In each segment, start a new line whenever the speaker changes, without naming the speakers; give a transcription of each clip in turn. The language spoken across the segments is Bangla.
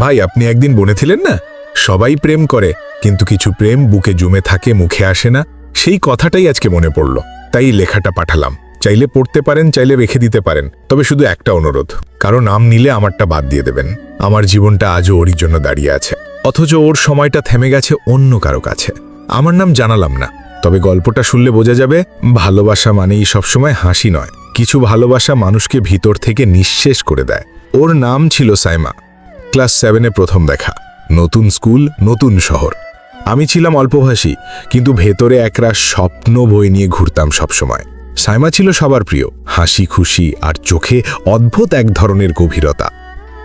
ভাই, আপনি একদিন বনেছিলেন না? সবাই প্রেম করে, কিন্তু কিছু প্রেম বুকে জমে থাকে, মুখে আসে না। সেই কথাটাই আজকে মনে পড়ল। তাই লেখাটা পাঠালাম। চাইলে পড়তে পারেন, চাইলে রেখে দিতে পারেন। তবে শুধু একটা অনুরোধ, কারও নাম নিলে আমারটা বাদ দিয়ে দেবেন। আমার জীবনটা আজও ওরই জন্য দাঁড়িয়ে আছে। অথচ ওর সময়টা থেমে গেছে অন্য কারও কাছে। আমার নাম জানালাম না। তবে গল্পটা শুনলে বোঝা যাবে, ভালোবাসা মানেই সবসময় হাসি নয়। কিছু ভালোবাসা মানুষকে ভিতর থেকে নিঃশেষ করে দেয়। ওর নাম ছিল সাইমা। ক্লাস সেভেনে প্রথম দেখা। নতুন স্কুল, নতুন শহর। আমি ছিলাম অল্পভাষী, কিন্তু ভেতরে একরাশ স্বপ্ন বই নিয়ে ঘুরতাম সবসময়। সাইমা ছিল সবার প্রিয়, হাসি, খুশি আর চোখে অদ্ভুত এক ধরনের গভীরতা।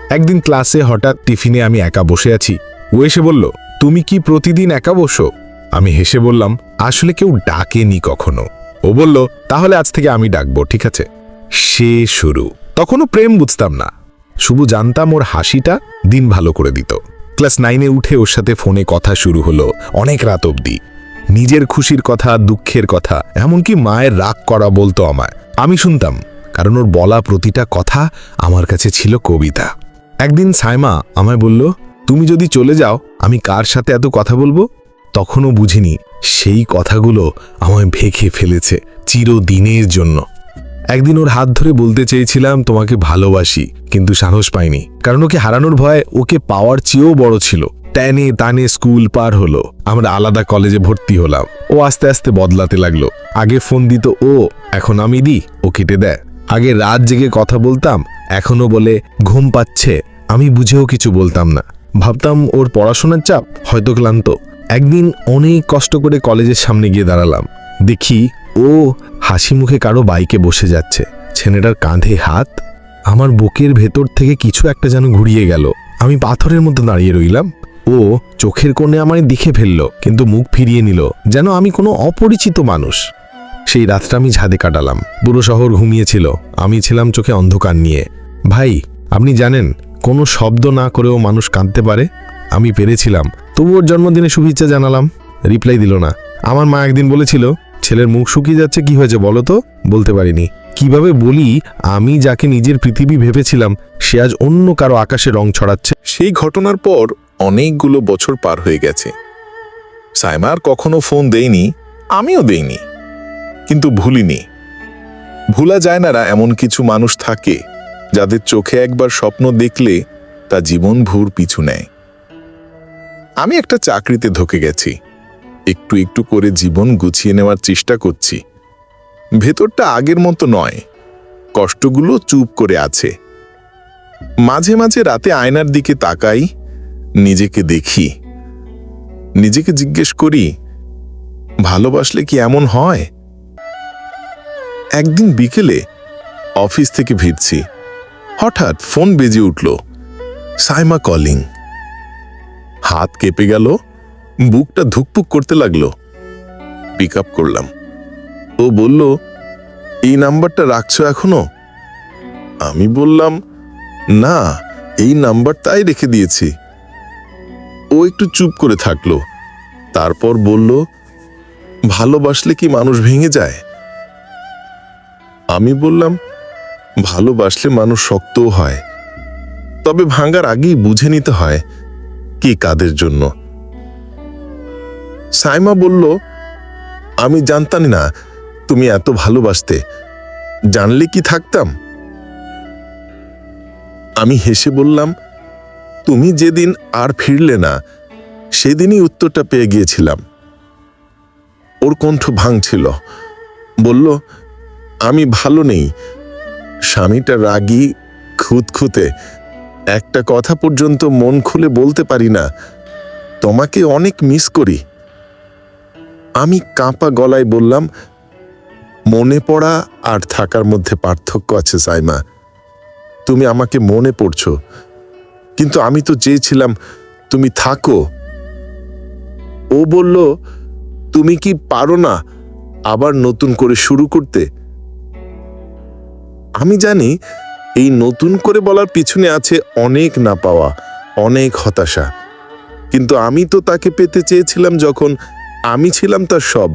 একদিন ক্লাসে হঠাৎ টিফিনে আমি একা বসে আছি। ও এসে বলল, তুমি কি প্রতিদিন একা বসো? আমি হেসে বললাম, আসলে কেউ ডাকেনি কখনো। ও বলল, তাহলে আজ থেকে আমি ডাকবো, ঠিক আছে? সে শুরু। তখনও প্রেম বুঝতাম না। শুধু জানতাম ওর হাসিটা দিন ভালো করে দিত। ক্লাস নাইনে উঠে ওর সাথে ফোনে কথা শুরু হলো অনেক রাত অবধি। নিজের খুশির কথা, দুঃখের কথা, এমনকি মায়ের রাগ করা বলতো আমায়। আমি শুনতাম, কারণ ওর বলা প্রতিটা কথা আমার কাছে ছিল কবিতা। একদিন সাইমা আমায় বলল, তুমি যদি চলে যাও, আমি কার সাথে এত কথা বলব? তখনও বুঝিনি, সেই কথাগুলো আমায় ভেখে ফেলেছে চিরদিনের জন্য। একদিন ওর হাত ধরে বলতে চেয়েছিলাম, তোমাকে ভালোবাসি। কিন্তু সাহস পাইনি। কারণ ওকে হারানোর ভয় ওকে পাওয়ার চেয়েও বড় ছিল। ট্যানে তানে স্কুল পার হলো। আমরা আলাদা কলেজে ভর্তি হলাম। ও আস্তে আস্তে বদলাতে লাগল। আগে ফোন দিত, ও, এখন আমি দিই, ও কেটে দেয়। আগে রাত জেগে কথা বলতাম এখনও বলে, ঘুম পাচ্ছে। আমি বুঝেও কিছু বলতাম না। ভাবতাম ওর পড়াশোনার চাপ হয়তো ক্লান্ত। একদিন অনেক কষ্ট করে কলেজের সামনে গিয়ে দাঁড়ালাম। দেখি ও হাসি মুখে কারও বাইকে বসে যাচ্ছে। ছেলেটার কাঁধে হাত। আমার বুকের ভেতর থেকে কিছু একটা যেন ঘুরিয়ে গেল। আমি পাথরের মধ্যে দাঁড়িয়ে রইলাম। ও চোখের কোণে আমায় দেখে ফেলল, কিন্তু মুখ ফিরিয়ে নিল, যেন আমি কোনো অপরিচিত মানুষ। সেই রাতটা আমি ঝাঁদে কাটালাম। পুরো শহর ঘুমিয়েছিল। আমি ছিলাম চোখে অন্ধকার নিয়ে। ভাই, আপনি জানেন, কোনো শব্দ না করেও মানুষ কাঁদতে পারে? আমি পেরেছিলাম। তবু ওর জন্মদিনে শুভেচ্ছা জানালাম। রিপ্লাই দিল না। আমার মা একদিন বলেছিল ছেলের মুখ শুকিয়ে যাচ্ছে, কি হয়েছে বলো তো? বলতে পারিনি। কীভাবে বলি, আমি যাকে নিজের পৃথিবী ভেবেছিলাম, সে আজ অন্য কারও আকাশে রং ছড়াচ্ছে।
সেই ঘটনার পর অনেকগুলো বছর পার হয়ে গেছে। সাইমার কখনো ফোন দেয়নি, আমিও দেইনি। কিন্তু ভুলিনি। ভুলা যায় না এমন কিছু মানুষ থাকে, যাদের চোখে একবার স্বপ্ন দেখলে তা জীবন ভুর পিছু নেয়। আমি একটা চাকরিতে ধকে গেছি। একটু একটু করে জীবন গুছিয়ে নেওয়ার চেষ্টা করছি। ভেতরটা আগের মতো নয়। কষ্টগুলো চুপ করে আছে। মাঝে মাঝে রাতে আয়নার দিকে তাকাই, নিজেকে দেখি। নিজেকে জিজ্ঞেস করি, ভালোবাসলে কি এমন হয়? একদিন বিকেলে অফিস থেকে ফিরছি। হঠাৎ ফোন বেজে উঠল, সাইমা কলিং। হাত কেঁপে গেল বুকটা ধুকপুক করতে লাগল। পিক আপ করলাম। ও বলল, এই নাম্বারটা রাখছো এখনও? আমি বললাম, না, এই নাম্বার তাই রেখে দিয়েছি। ও একটু চুপ করে থাকল। তারপর বলল, ভালোবাসলে কি মানুষ ভেঙে যায়? আমি বললাম, ভালোবাসলে মানুষ শক্তও হয়। তবে ভাঙার আগেই বুঝে নিতে হয়, কি কাদের জন্য? সাইমা বলল, আমি জানতাম না তুমি এত ভালোবাসতে। জানলে কি থাকতাম? আমি হেসে বললাম, তুমি যেদিন আর ফিরলে না, সেদিনই উত্তরটা পেয়ে গিয়েছিলাম। ওর কণ্ঠ ভাঙছিল। বলল, আমি ভালো নেই। স্বামীটা রাগী, খুঁতখুঁতে। একটা কথা পর্যন্ত মন খুলে বলতে পারি না। তোমাকে অনেক মিস করি। আমি কাঁপা গলায় বললাম, মনে পড়া আর থাকার মধ্যে পার্থক্য আছে সাইমা। তুমি আমাকে মনে পড়ছো, কিন্তু আমি তো চেয়েছিলাম তুমি থাকো। ও বলল, তুমি কি পারো না আবার নতুন করে শুরু করতে? আমি জানি এই নতুন করে বলার পিছনে আছে অনেক না পাওয়া, অনেক হতাশা। কিন্তু আমি তো তাকে পেতে চেয়েছিলাম যখন আমি ছিলাম তার সব।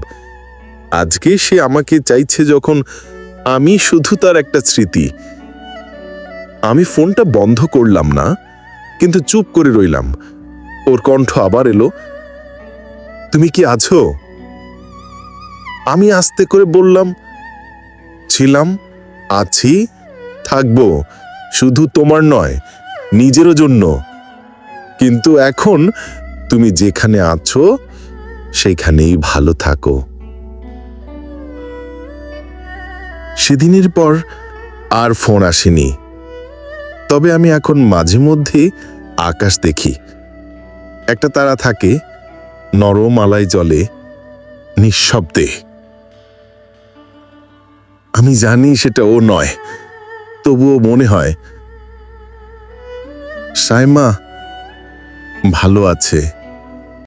আজকে সে আমাকে চাইছে যখন আমি শুধু তার একটা স্মৃতি। আমি ফোনটা বন্ধ করলাম না, কিন্তু চুপ করে রইলাম। ওর কণ্ঠ আবার এলো, তুমি কি আছো? আমি আস্তে করে বললাম, ছিলাম, আছি, থাকব, শুধু তোমার নয়, নিজেরও জন্য। কিন্তু এখন তুমি যেখানে আছো সেখানেই ভালো থাকো। সেদিনের পর আর ফোন আসেনি। তবে আমি এখন মাঝে মধ্যে আকাশ দেখি। একটা তারা থাকে নরম আলায় জলে, নিঃশব্দে। আমি জানি সেটা ও নয়, তবুও মনে হয়, সাইমা ভালো আছে।